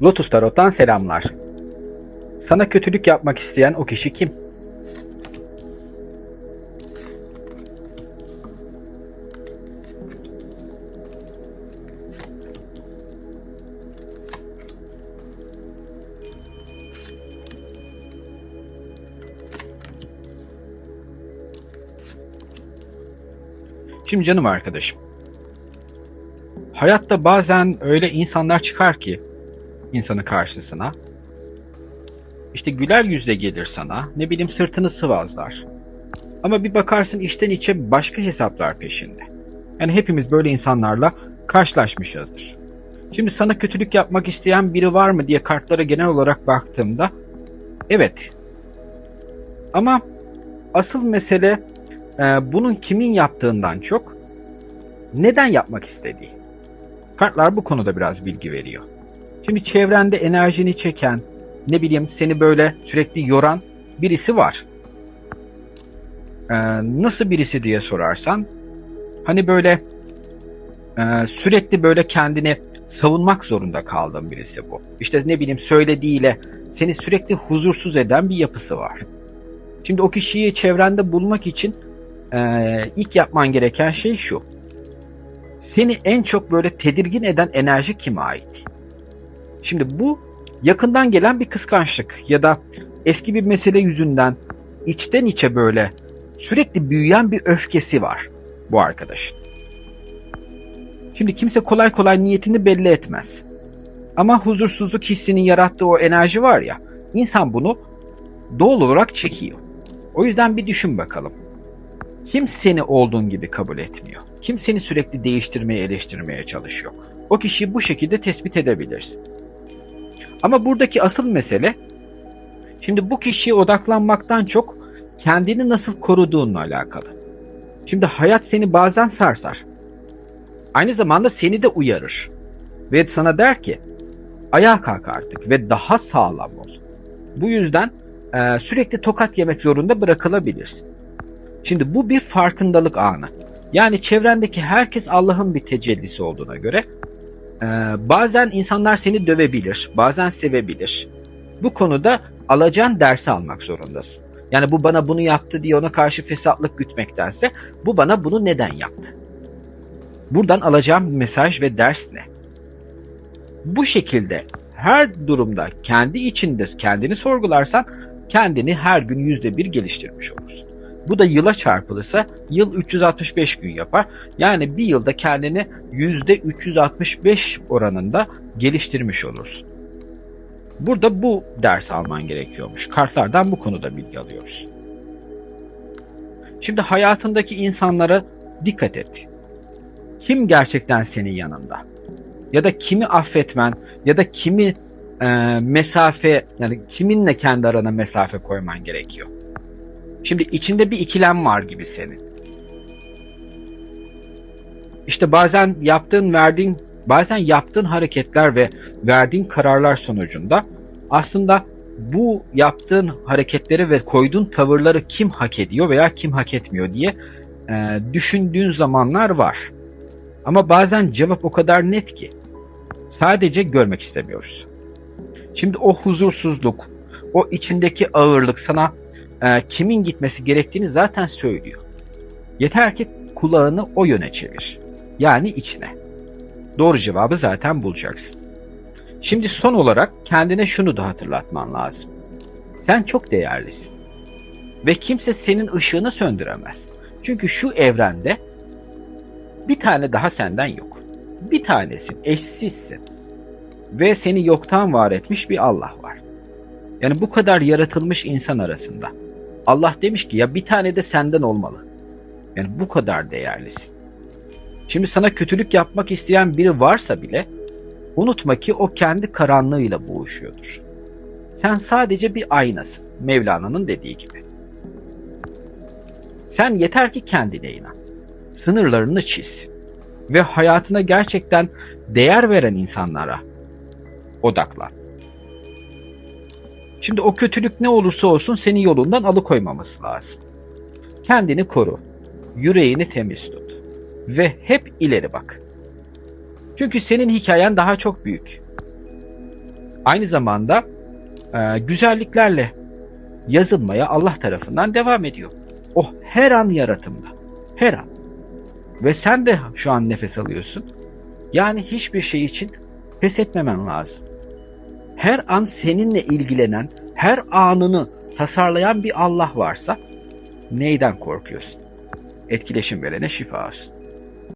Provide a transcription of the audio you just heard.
Lotus Tarot'tan selamlar. Sana kötülük yapmak isteyen o kişi kim? Şimdi canım arkadaşım. Hayatta bazen öyle insanlar çıkar ki insanın karşısına. İşte güler yüzle gelir sana, ne bileyim sırtını sıvazlar. Ama bir bakarsın içten içe başka hesaplar peşinde. Yani hepimiz böyle insanlarla karşılaşmışızdır. Şimdi sana kötülük yapmak isteyen biri var mı diye kartlara genel olarak baktığımda evet. Ama asıl mesele e, bunun kimin yaptığından çok neden yapmak istediği. Kartlar bu konuda biraz bilgi veriyor. Şimdi çevrende enerjini çeken, ne bileyim seni böyle sürekli yoran birisi var. Ee, nasıl birisi diye sorarsan, hani böyle e, sürekli böyle kendini savunmak zorunda kaldığın birisi bu. İşte ne bileyim söylediğiyle seni sürekli huzursuz eden bir yapısı var. Şimdi o kişiyi çevrende bulmak için e, ilk yapman gereken şey şu. Seni en çok böyle tedirgin eden enerji kime ait? Şimdi bu yakından gelen bir kıskançlık ya da eski bir mesele yüzünden içten içe böyle sürekli büyüyen bir öfkesi var bu arkadaşın. Şimdi kimse kolay kolay niyetini belli etmez. Ama huzursuzluk hissinin yarattığı o enerji var ya, insan bunu doğal olarak çekiyor. O yüzden bir düşün bakalım. Kim seni olduğun gibi kabul etmiyor? Kim seni sürekli değiştirmeye, eleştirmeye çalışıyor? O kişiyi bu şekilde tespit edebilirsin. Ama buradaki asıl mesele şimdi bu kişiye odaklanmaktan çok kendini nasıl koruduğunla alakalı. Şimdi hayat seni bazen sarsar. Aynı zamanda seni de uyarır. Ve sana der ki ayağa kalk artık ve daha sağlam ol. Bu yüzden e, sürekli tokat yemek zorunda bırakılabilirsin. Şimdi bu bir farkındalık anı. Yani çevrendeki herkes Allah'ın bir tecellisi olduğuna göre ee, bazen insanlar seni dövebilir, bazen sevebilir. Bu konuda alacağın dersi almak zorundasın. Yani bu bana bunu yaptı diye ona karşı fesatlık gütmektense bu bana bunu neden yaptı? Buradan alacağım mesaj ve ders ne? Bu şekilde her durumda kendi içinde kendini sorgularsan kendini her gün yüzde bir geliştirmiş olursun. Bu da yıla çarpılırsa yıl 365 gün yapar. Yani bir yılda kendini %365 oranında geliştirmiş olursun. Burada bu ders alman gerekiyormuş. Kartlardan bu konuda bilgi alıyoruz. Şimdi hayatındaki insanlara dikkat et. Kim gerçekten senin yanında? Ya da kimi affetmen ya da kimi e, mesafe yani kiminle kendi arana mesafe koyman gerekiyor. Şimdi içinde bir ikilem var gibi senin. İşte bazen yaptığın, verdiğin, bazen yaptığın hareketler ve verdiğin kararlar sonucunda aslında bu yaptığın hareketleri ve koyduğun tavırları kim hak ediyor veya kim hak etmiyor diye e, düşündüğün zamanlar var. Ama bazen cevap o kadar net ki sadece görmek istemiyoruz. Şimdi o huzursuzluk, o içindeki ağırlık sana e, kimin gitmesi gerektiğini zaten söylüyor. Yeter ki kulağını o yöne çevir. Yani içine. Doğru cevabı zaten bulacaksın. Şimdi son olarak kendine şunu da hatırlatman lazım. Sen çok değerlisin. Ve kimse senin ışığını söndüremez. Çünkü şu evrende bir tane daha senden yok. Bir tanesin, eşsizsin. Ve seni yoktan var etmiş bir Allah var. Yani bu kadar yaratılmış insan arasında Allah demiş ki ya bir tane de senden olmalı. Yani bu kadar değerlisin. Şimdi sana kötülük yapmak isteyen biri varsa bile unutma ki o kendi karanlığıyla boğuşuyordur. Sen sadece bir aynasın. Mevlana'nın dediği gibi. Sen yeter ki kendine inan. Sınırlarını çiz. Ve hayatına gerçekten değer veren insanlara odaklan. Şimdi o kötülük ne olursa olsun seni yolundan alıkoymaması lazım. Kendini koru. Yüreğini temiz tut. Ve hep ileri bak. Çünkü senin hikayen daha çok büyük. aynı zamanda e, güzelliklerle yazılmaya Allah tarafından devam ediyor. O her an yaratımda. Her an. Ve sen de şu an nefes alıyorsun. Yani hiçbir şey için pes etmemen lazım. Her an seninle ilgilenen, her anını tasarlayan bir Allah varsa neyden korkuyorsun? Etkileşim verene şifa olsun.